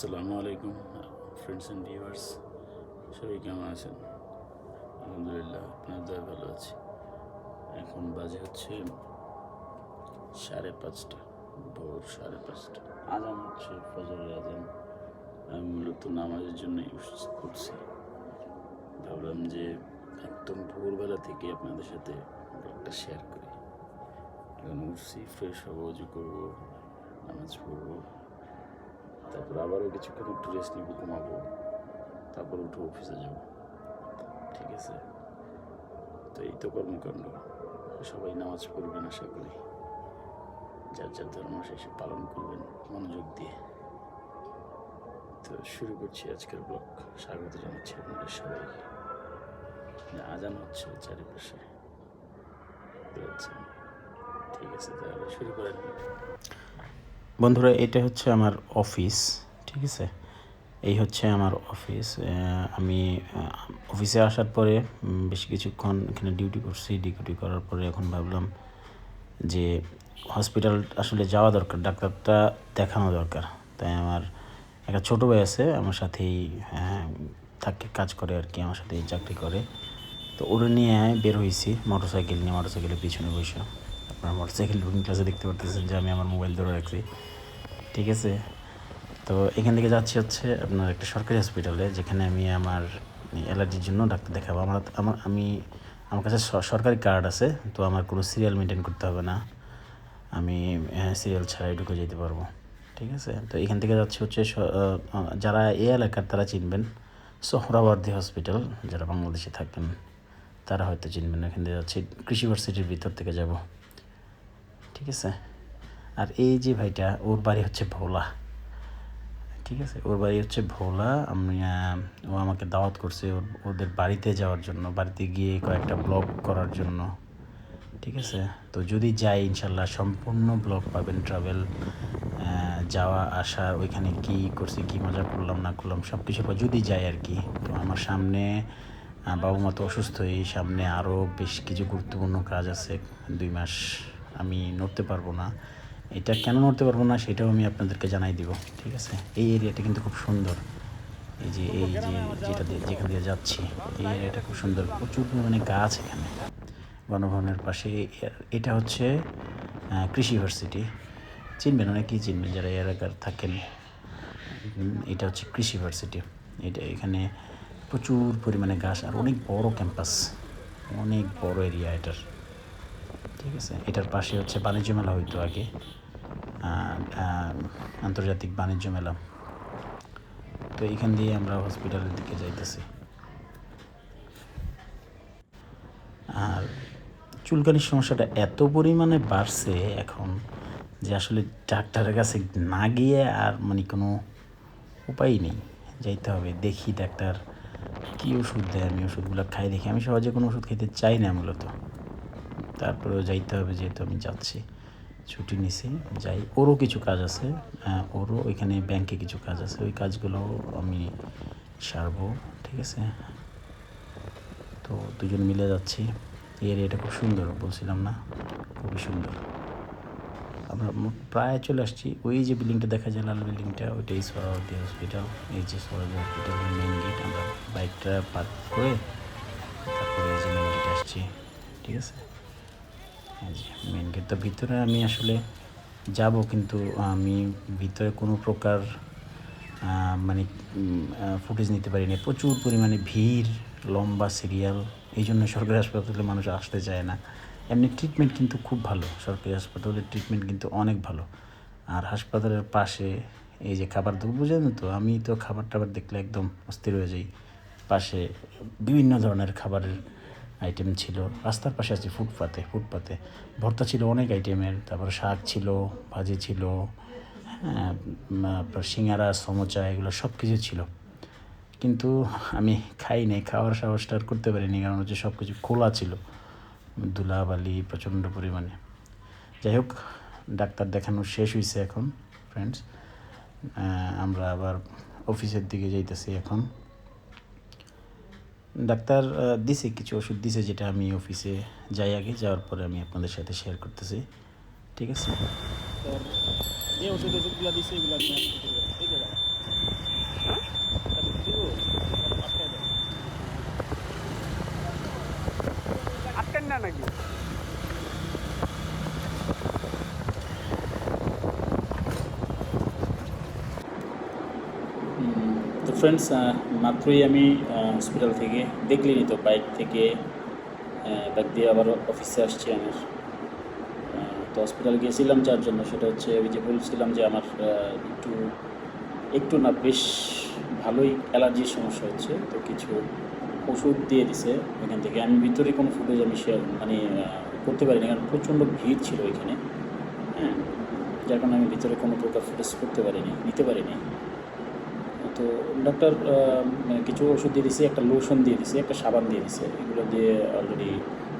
আসসালামু আলাইকুম friends and viewers সবাই কেমন আছেন? আলহামদুলিল্লাহ, আপনার দয়া ভালো আছি। এখন বাজে হচ্ছে সাড়ে পাঁচটা, ভোর সাড়ে পাঁচটা। আজান হচ্ছে, ফজরের আজান। আমি মূলত নামাজের জন্যই ইউজ করছি। ভাবলাম যে একদম ভোরবেলা থেকে আপনাদের সাথে ব্লগটা শেয়ার করি। এখন উঠছি ফ্রেশ হব, উজু করব, নামাজ পড়ব। তারপর আবারও কিছুক্ষণ একটু রেস্ট নিব, ঘুমাবো। তারপর উঠে অফিসে যাব। ঠিক আছে? তো এই তো কর্মকাণ্ড। সবাই নামাজ পড়বেন আশা করি। যার যার ধর্ম শেষে পালন করবেন মনোযোগ দিয়ে। তো শুরু করছি আজকের ব্লগ। স্বাগত জানাচ্ছি আপনাদের সবাইকে। আজান হচ্ছে চারিপাশে। ঠিক আছে? তাহলে শুরু করেন। বন্ধুরা এটা হচ্ছে আমার অফিস ঠিক আছে? এই হচ্ছে আমার অফিস আমি অফিসে আসার পরে বেশ কিছুক্ষণ এখানে ডিউটি করছি। ডিউটি করার পরে এখন ভাবলাম যে হসপিটাল আসলে যাওয়া দরকার ডাক্তারটা দেখানো দরকার। তাই আমার একটা ছোটো ভাই আছে আমার সাথেই আহ, থাকে কাজ করে আর কি আমার সাথেই চাকরি করে। তো ওরা নিয়ে বের হয়েছি মোটর সাইকেল নিয়ে মোটর সাইকেলের পিছনে বসে। আপনার মোটর সাইকেল লুকিং ক্লাসে দেখতে পারতেছেন যে আমি আমার মোবাইল ধরে রাখছি। ঠিক আছে? তো এখান থেকে যাচ্ছি হচ্ছে আপনার একটা সরকারি হসপিটালে যেখানে আমি আমার অ্যালার্জির জন্য ডাক্তার দেখাবো। আমার আমার আমি, আমার কাছে সরকারি কার্ড আছে, তো আমার কোনো সিরিয়াল মেনটেন করতে হবে না। আমি সিরিয়াল ছাড়াই ঢুকে যেতে পারব। ঠিক আছে? তো এখান থেকে যাচ্ছি হচ্ছে যারা এ এলাকার তারা চিনবেন। সোহরাওয়ার্দী হসপিটাল যারা বাংলাদেশে থাকেন, তারা হয়তো চিনবেন। এখান থেকে যাচ্ছি কৃষি ভার্সিটির ভিতর থেকে যাব। ঠিক আছে? আর এই যে ভাইটা, ওর বাড়ি হচ্ছে ভোলা। ঠিক আছে? ওর বাড়ি হচ্ছে ভোলা। আমি ও আমাকে দাওয়াত করছে ওর, ওদের বাড়িতে যাওয়ার জন্য, বাড়িতে গিয়ে কয়েকটা ব্লগ করার জন্য। ঠিক আছে? তো যদি যাই, ইনশাল্লাহ সম্পূর্ণ ব্লগ পাবেন ট্রাভেল যাওয়া, আসা, ওইখানে কি করছি, কি মজা করলাম, না করলাম সব কিছু যদি যাই আর কি, তো আমার সামনে বাবু মা তো অসুস্থ অসুস্থই, সামনে আরও বেশ কিছু গুরুত্বপূর্ণ কাজ আছে, দুই মাস আমি নড়তে পারব না। এটা কেন নড়তে পারব না সেটাও আমি আপনাদেরকে জানাই দিব, ঠিক আছে? এই এরিয়াটা কিন্তু খুব সুন্দর। এই যে এই যে যেটা দিয়ে, যেখান দিয়ে যাচ্ছি, এই এরিয়াটা খুব সুন্দর। প্রচুর পরিমাণে গাছ এখানে গণভবনের পাশে। এটা হচ্ছে কৃষি ইউনিভার্সিটি চিনবেন অনেকেই চিনবেন যারা এলাকার থাকেন। এটা হচ্ছে কৃষি ইউনিভার্সিটি এটা এখানে প্রচুর পরিমাণে গাছ আর অনেক বড় ক্যাম্পাস। অনেক বড় এরিয়া এটার। ঠিক আছে। এটার পাশে হচ্ছে বাণিজ্য মেলা হইতো আগে। আন্তর্জাতিক বাণিজ্য মেলা। তো এখান দিয়ে আমরা হসপিটালের দিকে যাইতেছি। আর চুলকানির সমস্যাটা এত পরিমাণে বাড়ছে এখন যে আসলে ডাক্তারের কাছে না গিয়ে আর মানে কোনো উপায় নেই। যাইতে হবে, দেখি ডাক্তার কী ওষুধ দেয়, আমি ওষুধগুলো খাই দেখি। আমি সহজে কোনো ওষুধ খেতে চাই না মূলত। তারপরেও যাইতে হবে যেহেতু আমি যাচ্ছি। ছুটি নিছি, যাই। ওরও কিছু কাজ আছে। ওরও ওইখানে ব্যাংকে কিছু কাজ আছে। ওই কাজগুলো আমি সারবো, ঠিক আছে? তো দুজন মিলে যাচ্ছি। এরিয়াটা খুব সুন্দর, বলছিলাম না? খুবই সুন্দর। আমরা প্রায় চলে আসছি। ওই যে বিল্ডিংটা দেখা যায়, লাল বিল্ডিংটা ওইটাই সরাবতী হসপিটাল এই যে সরাবতী হসপিটালের মেন গেট আমরা বাইকটা পার্ক করে তারপরে এই যে মেন গেট আসছি। ঠিক আছে? মেন গেট তো ভিতরে আমি আসলে যাব, কিন্তু আমি ভিতরে কোনো প্রকার মানে ফুটেজ নিতে পারিনি। প্রচুর পরিমাণে ভিড়, লম্বা সিরিয়াল এই জন্য সরকারি হাসপাতালে মানুষ আসতে চায় না। এমনি ট্রিটমেন্ট কিন্তু খুব ভালো, সরকারি হাসপাতালের ট্রিটমেন্ট কিন্তু অনেক ভালো। আর হাসপাতালের পাশে এই যে খাবার দেবো বুঝেন তো, আমি তো খাবার টাবার দেখলে একদম অস্থির হয়ে যাই। পাশে বিভিন্ন ধরনের খাবারের আইটেম ছিল। রাস্তার পাশে আছে ফুটপাতে ফুটপাতে। ভর্তা ছিল অনেক আইটেমের তারপর শাক ছিল, ভাজি ছিল হ্যাঁ আপনার সিঙ্গারা, সমোচা, এগুলো সব কিছু ছিল। কিন্তু আমি খাই নাই, খাওয়ার সাহসটা আর করতে পারিনি, কারণ হচ্ছে সব কিছু খোলা ছিল। ধুলাবালি প্রচণ্ড পরিমাণে। যাই হোক, ডাক্তার দেখানো শেষ হয়েছে এখন ফ্রেন্ডস আমরা আবার অফিসের দিকে যাইতেছি এখন। ডাক্তার দিছে কিছু ওষুধ দিছে যেটা আমি অফিসে যাই আগে যাওয়ার পরে আমি আপনাদের সাথে শেয়ার করতেছি। ঠিক আছে? যে ওষুধ ওষুধগুলো এগুলো নাকি উম, তো ফ্রেন্ডস মাত্রই আমি হসপিটাল থেকে দেখলেনি তো বাইক থেকে বাইক দিয়ে আবার অফিসে আসছি আমার তো হসপিটাল গিয়েছিলাম যার জন্য সেটা হচ্ছে ওই যে বলছিলাম যে আমার একটু একটু না, বেশ ভালোই অ্যালার্জির সমস্যা হচ্ছে। তো কিছু ওষুধ দিয়ে দিছে এখান থেকে। আমি ভিতরে কোনো ফুটেজ আমি শেয়ার মানে করতে পারিনি কারণ প্রচণ্ড ভিড় ছিল এখানে হ্যাঁ যার কারণে আমি ভিতরে কোনো প্রকার ফুটেজ করতে পারিনি, নিতে পারিনি। তো ডক্টর মানে কিছু ওষুধ দিয়ে দিছে, একটা লোশন দিয়ে দিছে, একটা সাবান দিয়ে দিছে। এগুলো দিয়ে অলরেডি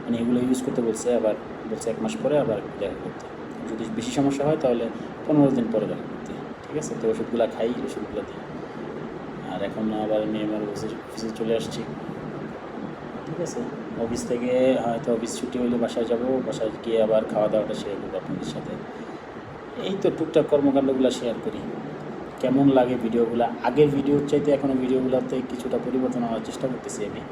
মানে এগুলো ইউজ করতে বলছে, আবার বলছে এক মাস পরে আবার দেখা করতে। যদি বেশি সমস্যা হয় তাহলে পনেরো দিন পরে দেখা করতে। ঠিক আছে? তো ওষুধগুলো খাই, ওষুধগুলো দিই। আর এখন আবার আমি আমার অফিসে চলে আসছি। ঠিক আছে? অফিস থেকে হয়তো অফিস ছুটি হলে বাসায় যাব, বাসায় গিয়ে আবার খাওয়া দাওয়াটা শেয়ার করব আপনাদের সাথে। এই তো টুকটাক কর্মকাণ্ডগুলো শেয়ার করি। কেমন লাগে ভিডিওগুলো? আগের ভিডিওর চাইতে এখনও ভিডিওগুলোতে কিছুটা পরিবর্তন হওয়ার চেষ্টা করতেছি আমি।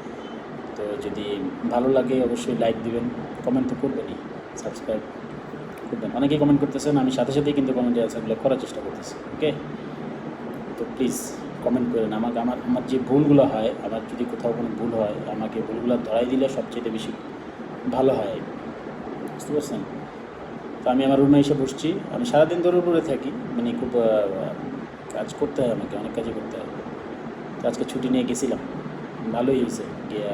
তো যদি ভালো লাগে অবশ্যই লাইক দিবেন কমেন্ট তো করবেনই সাবস্ক্রাইব করবেন। অনেকেই কমেন্ট করতেছেন, আমি সাথে সাথেই কিন্তু কমেন্টে অ্যান্সারগুলো করার চেষ্টা করতেছি ওকে তো প্লিজ কমেন্ট করেন। আমাকে, আমার আমার যে ভুলগুলো হয়, আমার যদি কোথাও কোনো ভুল হয়, আমাকে ভুলগুলো ধরাই দিলে সবচেয়ে বেশি ভালো হয়। বুঝতে পারছেন? তো আমি আমার রুমে এসে বসছি। আমি সারাদিন ধরে উপরে থাকি মানে খুব কাজ করতে হয় আমাকে, অনেক কাজই করতে হয়। তো আজকে ছুটি নিয়ে গেছিলাম। ভালোই হয়েছে, গিয়ে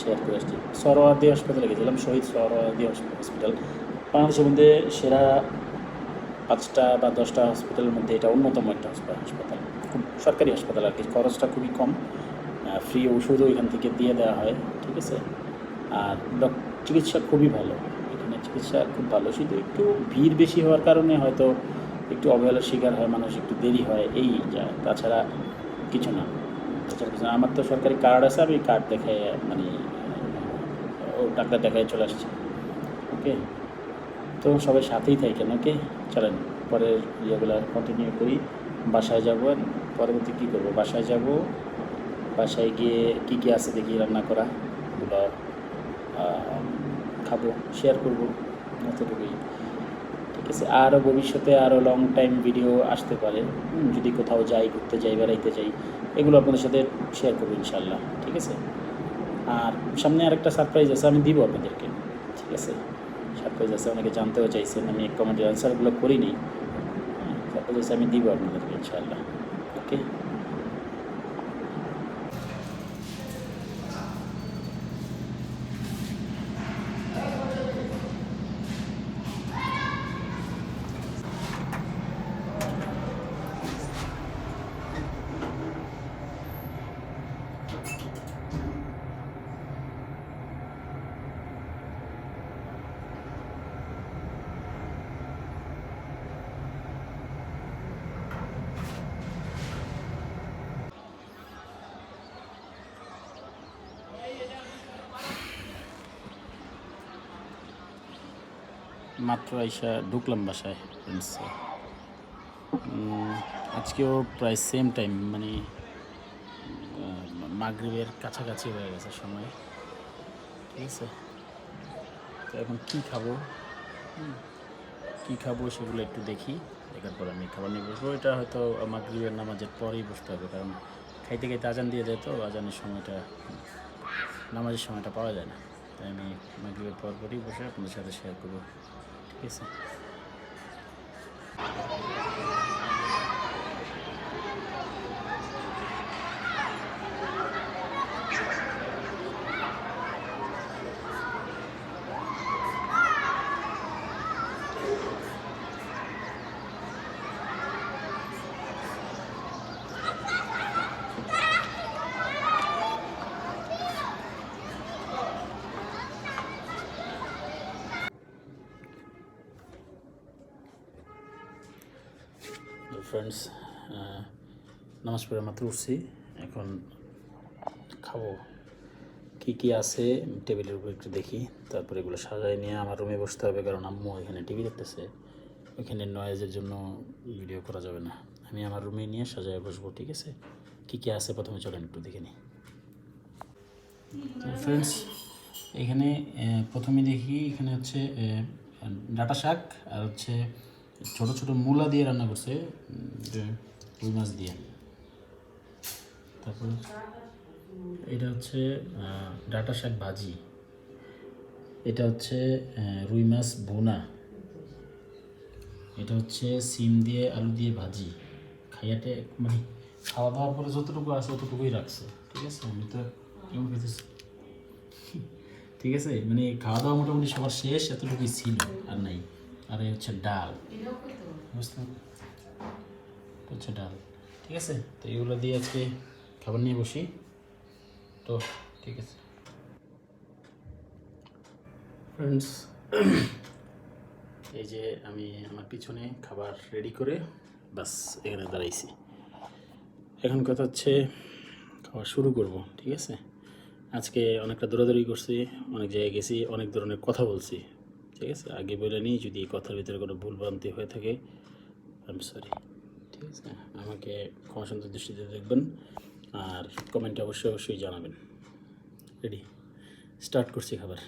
শেয়ার করে আসছি। সরোয়ার্দি হাসপাতালে গেছিলাম, শহীদ সরোয়ার্দি হসপিটাল বাংলাদেশের মধ্যে সেরা পাঁচটা বা দশটা হসপিটালের মধ্যে এটা অন্যতম একটা হাসপাতাল। খুব সরকারি হাসপাতাল আর কি, খরচটা খুবই কম। ফ্রি ওষুধও এখান থেকে দিয়ে দেওয়া হয়, ঠিক আছে? আর চিকিৎসা খুবই ভালো। এখানে চিকিৎসা খুব ভালো। শুধু একটু ভিড় বেশি হওয়ার কারণে হয়তো একটু অবহেলার শিকার হয়, মানুষ একটু দেরি হয়, এই যা, তাছাড়া কিছু না। তাছাড়া কিছু আমার তো সরকারি কার্ড আছে, আমি কার্ড দেখে মানে ও ডাক্তার দেখায় চলে আসছে। ওকে তো সবাই সাথেই থাকেন ওকে চলেন, পরের ইয়েগুলো কন্টিনিউ করি। বাসায় যাব, পরবর্তী কী করব? বাসায় যাব, বাসায় গিয়ে কী কী আছে দেখি, রান্না করা, ওগুলো খাব শেয়ার করব, এতটুকুই। ঠিক আছে আরও ভবিষ্যতে আরও লং টাইম ভিডিও আসতে পারে। যদি কোথাও যাই, ঘুরতে যাই, বেড়াইতে যাই, এগুলো আপনাদের সাথে শেয়ার করব ইনশাল্লাহ ঠিক আছে? আর সামনে আরেকটা সারপ্রাইজ আছে, আমি দিব আপনাদেরকে, ঠিক আছে? সারপ্রাইজ আছে, অনেকে জানতেও চাইছেন, আমি কমেন্টের অ্যান্সারগুলো করিনি। সারপ্রাইজ আছে, আমি দিব আপনাদেরকে ইনশাল্লাহ ওকে মাত্র আইসা ঢুকলাম বাসায় ফ্রেন্ডস আজকেও প্রায় সেম টাইম মানে মাগরীবের কাছাকাছি হয়ে গেছে সময়। ঠিক আছে? তো এখন কী খাব? কী খাব সেগুলো একটু দেখি, দেখার পর আমি খাবার নিয়ে বসবো এটা হয়তো মাগরীবের নামাজের পরেই বসতে হবে, কারণ খাইতে খাইতে আজান দিয়ে দেয় তো, আজানের সময়টা, নামাজের সময়টা পাওয়া যায় না। তাই আমি মাগরীবের পর পরই বসে আপনাদের সাথে শেয়ার করব। ঠিক আছে ফ্রেন্ডস নামাজ পড়ে মাত্র উঠছি। এখন খাব। কী কী আছে টেবিলের উপর একটু দেখি। তারপরে এগুলো সাজায় নিয়ে আমার রুমে বসতে হবে, কারণ আম্মু এখানে টিভি দেখতেছে। ওইখানে নয়েজের জন্য ভিডিও করা যাবে না। আমি আমার রুমে নিয়ে সাজায় বসবো, ঠিক আছে? কী কী আছে? প্রথমে চলেন একটু দেখে নিই। ফ্রেন্ডস এখানে প্রথমে দেখি এখানে হচ্ছে ডাঁটা শাক আর হচ্ছে ছোট ছোট মূলা দিয়ে রান্না করছে রুই মাছ দিয়ে। তারপর এটা হচ্ছে ডাঁটা শাক ভাজি। এটা হচ্ছে রুই মাছ বোনা এটা হচ্ছে সিম দিয়ে আলু দিয়ে ভাজি। খাইয়াটে মানে খাওয়া দাওয়ার পরে যতটুকু আছে ততটুকুই রাখছে, ঠিক আছে? আমি তো কেমন খেতেছি ঠিক আছে? মানে খাওয়া দাওয়া মোটামুটি সবার শেষ, এতটুকুই ছিল, আর নাই। আর এই হচ্ছে ডাল। বুঝতে হচ্ছে ডাল। ঠিক আছে? তো এগুলো দিয়ে আজকে খাবার নিয়ে বসি। তো ঠিক আছে। ফ্রেন্ডস এই যে আমি আমার পিছনে খাবার রেডি করে বাস এখানে দাঁড়াইছি। এখন কথা হচ্ছে খাওয়া শুরু করব ঠিক আছে? আজকে অনেকটা দৌড়াদৌড়ি করছি অনেক জায়গায় গেছি অনেক ধরনের কথা বলছি। ঠিক আছে? আগে বলে নিই, যদি এই কথার ভিতরে কোনো ভুলভ্রান্তি হয়ে থাকে আই এম সরি ঠিক আছে? আমাকে ক্ষমা সুন্দর দৃষ্টিতে দেখবেন আর কমেন্টে অবশ্যই অবশ্যই জানাবেন। রেডি স্টার্ট করছি খাবার।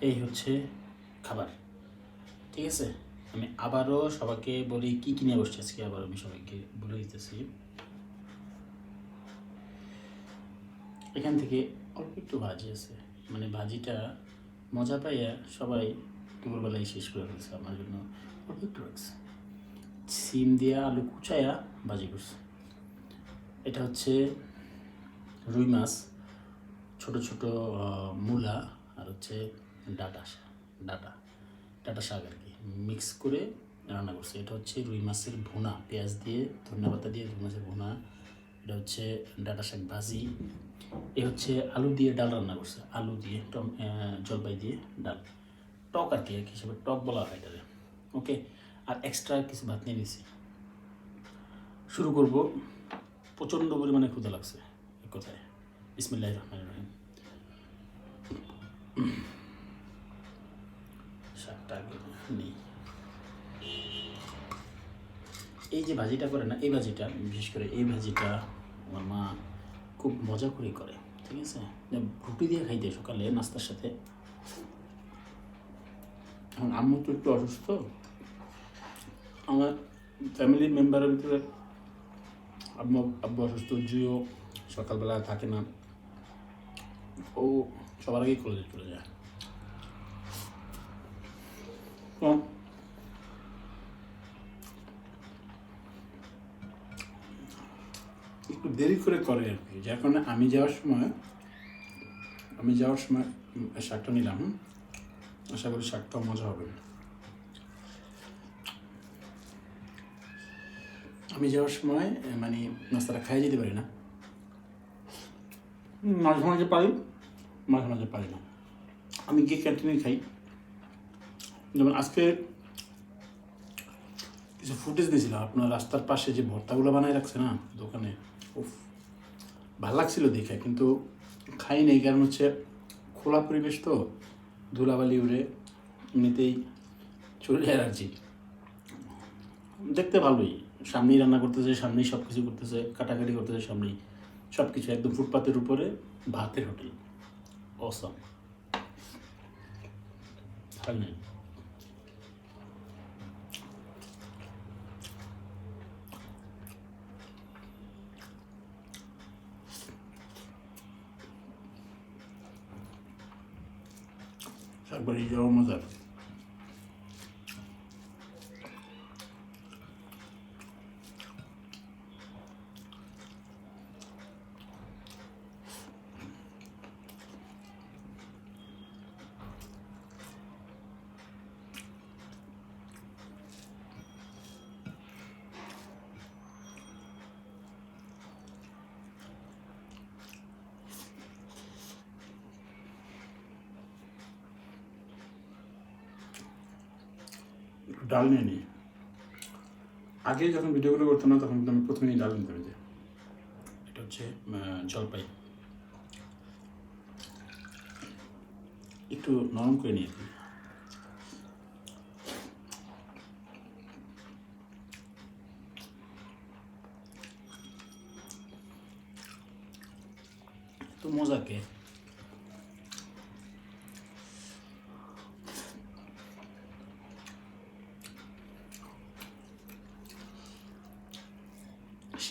এই হচ্ছে খাবার। ঠিক আছে? আমি আবারও সবাইকে বলি, কি কিনে বসছি আজকে? আবার আমি সবাইকে বলে দিতেছি। এখান থেকে অল্প একটু ভাজি আছে। মানে ভাজিটা মজা পাইয়া সবাই দুপুরবেলায় শেষ করে ফেলছে আমার জন্য। সিম দিয়ে আলু কুচায়া ভাজি করছে। এটা হচ্ছে রুই মাছ, ছোট ছোট মূলা আর হচ্ছে ডাটা ডাটা ডাটা শাক আর কি। মিক্স করে রান্না করছে। এটা হচ্ছে রুই মাছের ভুনা। পেঁয়াজ দিয়ে ধনিয়া পাতা দিয়ে রুই মাছের ভুনা। এটা হচ্ছে ডাটা শাক ভাজি। এ হচ্ছে আলু দিয়ে ডাল রান্না করছে। আলু দিয়ে, টম জলপাই দিয়ে ডাল। টক আর কি এক হিসেবে টক বলা হয় এটারে ওকে? আর এক্সট্রা কিছু ভাত নিয়ে নিয়েছি। শুরু করব। প্রচণ্ড পরিমাণে ক্ষুধা লাগছে এক কথায়। বিসমিল্লাহ রহমান রহিম। এই যে ভাজিটা করে না, এই ভাজিটা, বিশেষ করে এই ভাজিটা, আমার মা খুব মজা করে করে, ঠিক আছে? রুটি দিয়ে খাইতে সকালে নাস্তার সাথে। এখন আম্মু তো একটু অসুস্থ। আমার ফ্যামিলির মেম্বারের ভিতরে আম্মু, আব্বু অসুস্থ জুইও সকালবেলা থাকে না। ও সবার আগেই কলেজে চলে যায়। তো দেরি করে করে আর কি। যার কারণে আমি যাওয়ার সময় আমি যাওয়ার সময় শাকটা নিলাম। আশা করি শাকটাও মজা হবে। আমি যাওয়ার সময় মানে নাস্তাটা খাই যেতে পারি না। মাঝে মাঝে পারি মাঝে মাঝে পারি না। আমি গিয়ে ক্যান্টিনে খাই। যেমন আজকে কিছু ফুটেজ দিয়েছিলাম আপনার রাস্তার পাশে যে ভর্তাগুলো বানায় রাখছে না দোকানে উফ, ভালো লাগছিল দেখে, কিন্তু খাই নেই। কারণ হচ্ছে খোলা পরিবেশ তো, ধুলাবালি উড়ে এমনিতেই চলে অ্যালার্জি দেখতে ভালোই। সামনেই রান্না করতেছে, সামনেই সব কিছু করতেছে, কাটাকাটি করতেছে সামনেই। সব কিছু একদম ফুটপাতের উপরে, ভাতের হোটেল। অসম। খাই নাই শাকবাড়ি যাওয়া মজার ডাল নিয়ে নিই আগে যখন ভিডিওগুলো করতাম না, তখন আমি প্রথমেই ডাল নিতে পেরেছি এটা হচ্ছে জলপাই। একটু নরম করে নিয়ে তো মজাকে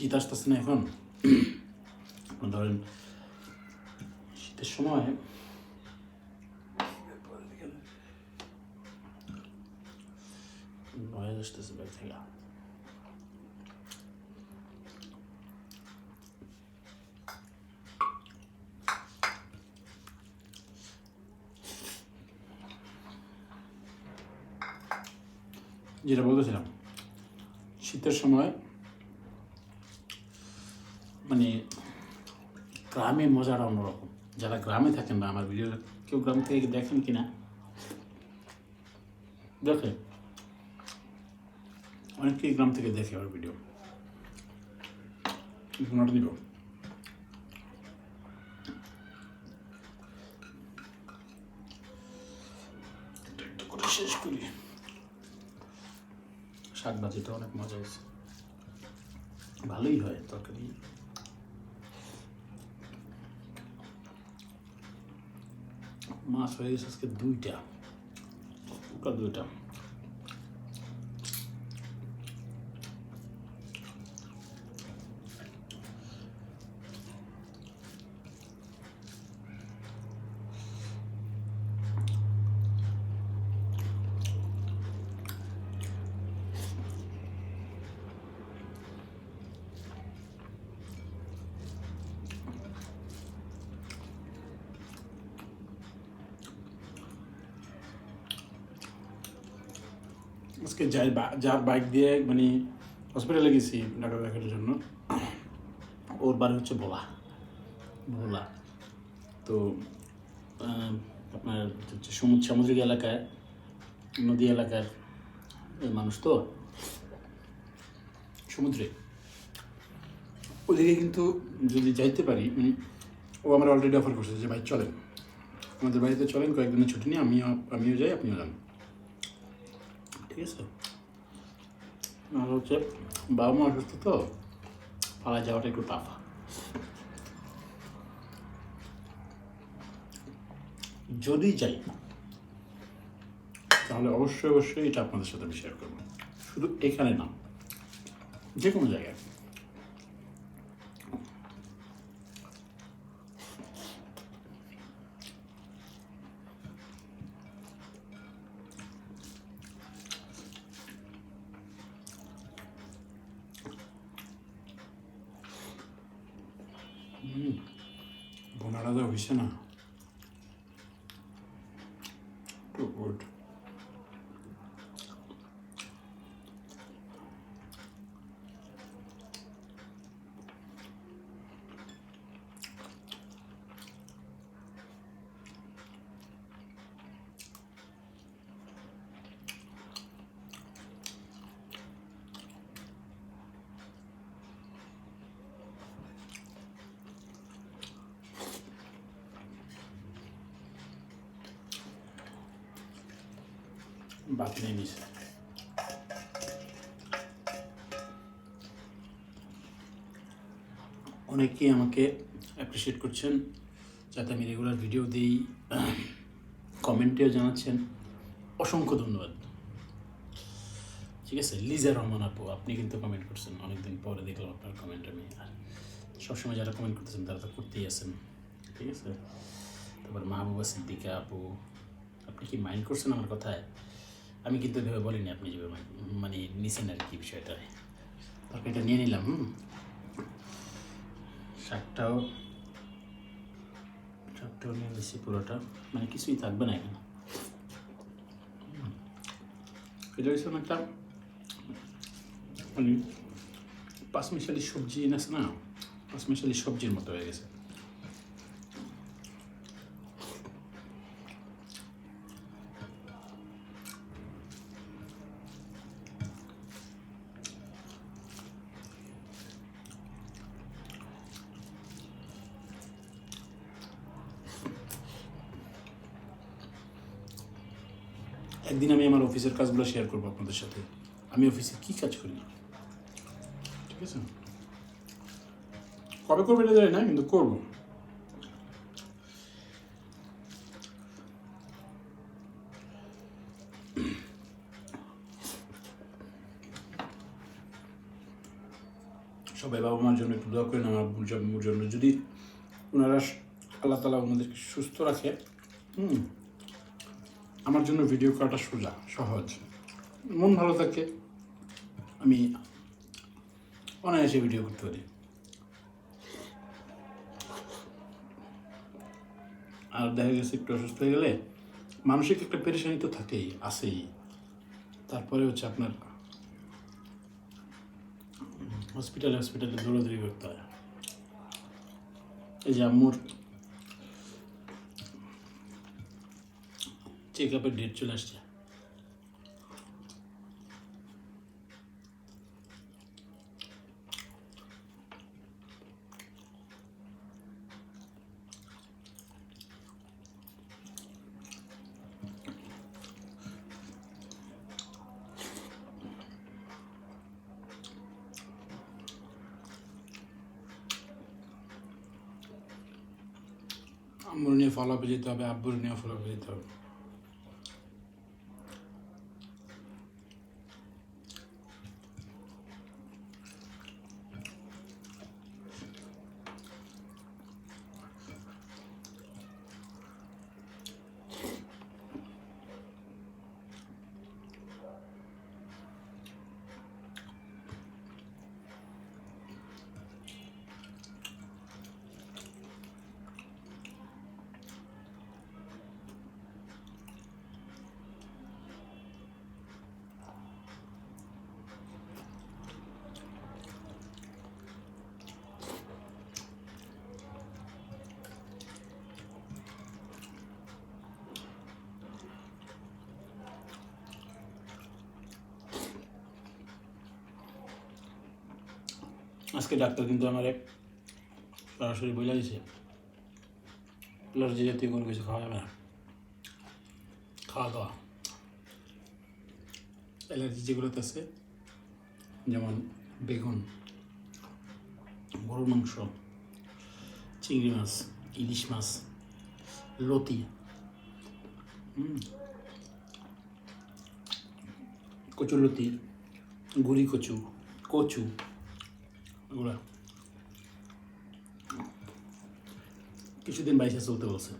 শীত আসতেছে না এখন। এখন ধরেন শীতের সময় আসতেছে যেটা বলতেছিলাম শীতের সময় মানে গ্রামে মজাটা অন্যরকম। যারা গ্রামে থাকেন বা আমার ভিডিও কেউ গ্রাম থেকে দেখেন কি না দেখে। অনেকেই গ্রাম থেকে দেখে আমার ভিডিও। দিব শেষ করি। শাক ভাজিটা অনেক মজা হয়েছে। ভালোই হয় তরকারি। মাছ হয়ে গেছে আজকে দুইটা। দুইটা। আজকে যাই যার বাইক দিয়ে মানে হসপিটালে গেছি ডাক্তার দেখানোর জন্য। ওর বাড়ি হচ্ছে ভোলা। ভোলা। তো আপনার হচ্ছে সমুদ্র সামুদ্রিক এলাকায়, নদী এলাকার মানুষ তো? সমুদ্রে। ওদিকে কিন্তু যদি যাইতে পারি মানে ও আমার অলরেডি অফার করছে যে, ভাই, চলেন। আমাদের বাড়িতে চলেন, কয়েকদিনের ছুটি নিয়ে আমিও আমিও যাই, আপনিও যান। ঠিক আছে? আর হচ্ছে বাবা মা অসুস্থ তো পালা যাওয়াটা একটু যদি যাই, তাহলে অবশ্যই অবশ্যই এটা আপনাদের সাথে আমি শেয়ার করব। শুধু এখানে না যে কোনো জায়গায়। não বাদ নিয়ে অনেকেই আমাকে অ্যাপ্রিসিয়েট করছেন, যাতে আমি রেগুলার ভিডিও দিই কমেন্টেও জানাচ্ছেন। অসংখ্য ধন্যবাদ। ঠিক আছে, লিজা রহমান আপু, আপনি কিন্তু কমেন্ট করছেন। অনেকদিন পরে দেখলাম আপনার কমেন্ট আমি। আর সবসময় যারা কমেন্ট করতেছেন, তারা তো করতেই আছেন। ঠিক আছে? তারপর মাহবুবা সিদ্দিকা আপু, আপনি কি মাইন্ড করছেন আমার কথায়? আমি কিন্তু ভেবে বলিনি, আপনি যেভাবে mind- মানে নিছেন আর কি বিষয়টা। তারপর এটা নিয়ে নিলাম, হুম? শাকটাও শাকটাও নিয়ে নিচ্ছি পুরোটা। মানে কিছুই থাকবে না এখানে। এটা হচ্ছে একটা মানে পাঁচমিশালি সবজি আছে না? পাঁচমিশালি সবজির মতো হয়ে গেছে। একদিন আমি আমার অফিসের কাজগুলো শেয়ার করব আপনাদের সাথে। আমি অফিসে কী কাজ করি ঠিক আছে? কবে করব এটা জানি না, কিন্তু করব। সবাই বাবা মার জন্য একটু দোয়া করেন, আমার জন্য। যদি ওনারা আল্লাহ তালা ওনাদেরকে সুস্থ রাখে, হুম। ভিডিও করাটা সোজা সহজ। মন ভালো থাকে। আমি অনায়াসে ভিডিও করতে পারি। আর দেখা গেছে একটু অসুস্থ হয়ে গেলে মানসিক একটা পেরেশানি তো থাকেই আছেই। তারপরে হচ্ছে আপনার হসপিটালে হসপিটালে দৌড়াদৌড়ি করতে হয়। এই যে আম্মুর চেক আপের ডেট চলে আসছে। আম্মুর নিয়ে ফলো আপে যেতে হবে, আব্বুর নিয়ে ফলো আপে যেতে হবে। আজকে ডাক্তার কিন্তু আমার এক সরাসরি বলে দিছে অ্যালার্জি জাতীয় কোনো কিছু খাওয়া যাবে না। খাওয়া দাওয়া অ্যালার্জি যেগুলোতে আছে যেমন বেগুন গরুর মাংস চিংড়ি মাছ ইলিশ মাছ লতি হুম, কচুলতি গুড়ি কচু কচু। এগুলা কিছুদিন বাইশে চলতে বলছে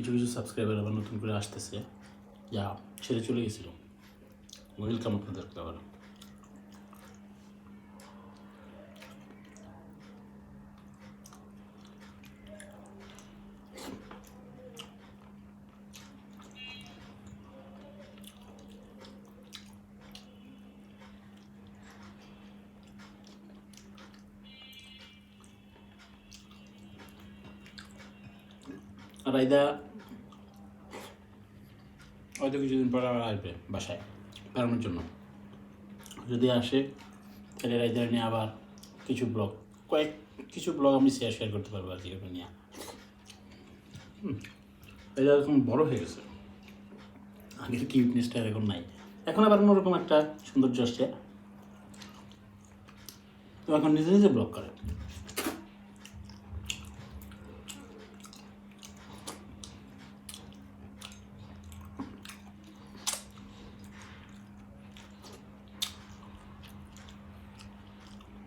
কিছু কিছু সাবস্ক্রাইবার আবার নতুন করে আসতেছে। যা, ছেড়ে চলে গেছিল। ওয়েলকাম আপনাদেরকে আবার। রাইদা হয়তো কিছুদিন পর আবার আসবে বাসায় বেড়ানোর জন্য। যদি আসে, তাহলে রাইদা নিয়ে আবার কিছু ব্লগ, কয়েক, কিছু ব্লগ আমি শেয়ার শেয়ার করতে পারব আর কি ওকে নিয়ে রাইদা এখন বড় হয়ে গেছে। আগের কিউটনেসটা এরকম নাই। এখন আবার অন্যরকম একটা সৌন্দর্য আসছে। তো এখন নিজে নিজে ব্লগ করে।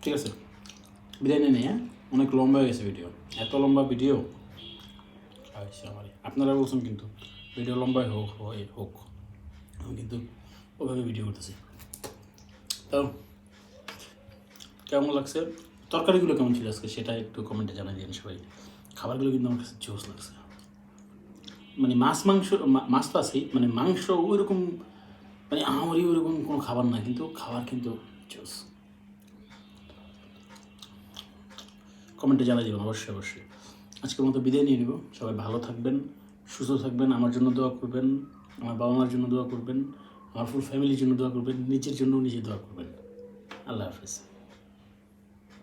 ঠিক আছে। বিদায় নিয়ে নেই হ্যাঁ অনেক লম্বা হয়ে গেছে ভিডিও এত লম্বা ভিডিও আপনারা বলছেন কিন্তু ভিডিও লম্বাই হোক হোক। আমি কিন্তু ওভাবে ভিডিও করতেছি। তো, কেমন লাগছে? তরকারিগুলো কেমন ছিল আজকে? সেটা একটু কমেন্টে জানাই দিন সবাই। খাবারগুলো কিন্তু আমার কাছে জোস লাগছে। মানে মাছ, মাংস মাছ তো আছেই। মানে মাংস ওইরকম মানে আমারই ওইরকম কোনো খাবার না কিন্তু খাবার কিন্তু জোস। কমেন্টে জানিয়ে দেবেন, অবশ্যই অবশ্যই। আজকের মতো বিদায় নিয়ে নিব। সবাই ভালো থাকবেন, সুস্থ থাকবেন, আমার জন্য দোয়া করবেন, আমার বাবা মার জন্য দোয়া করবেন, আমার ফুল ফ্যামিলির জন্য দোয়া করবেন, নিজের জন্য নিজে দোয়া করবেন। আল্লাহ হাফিজ।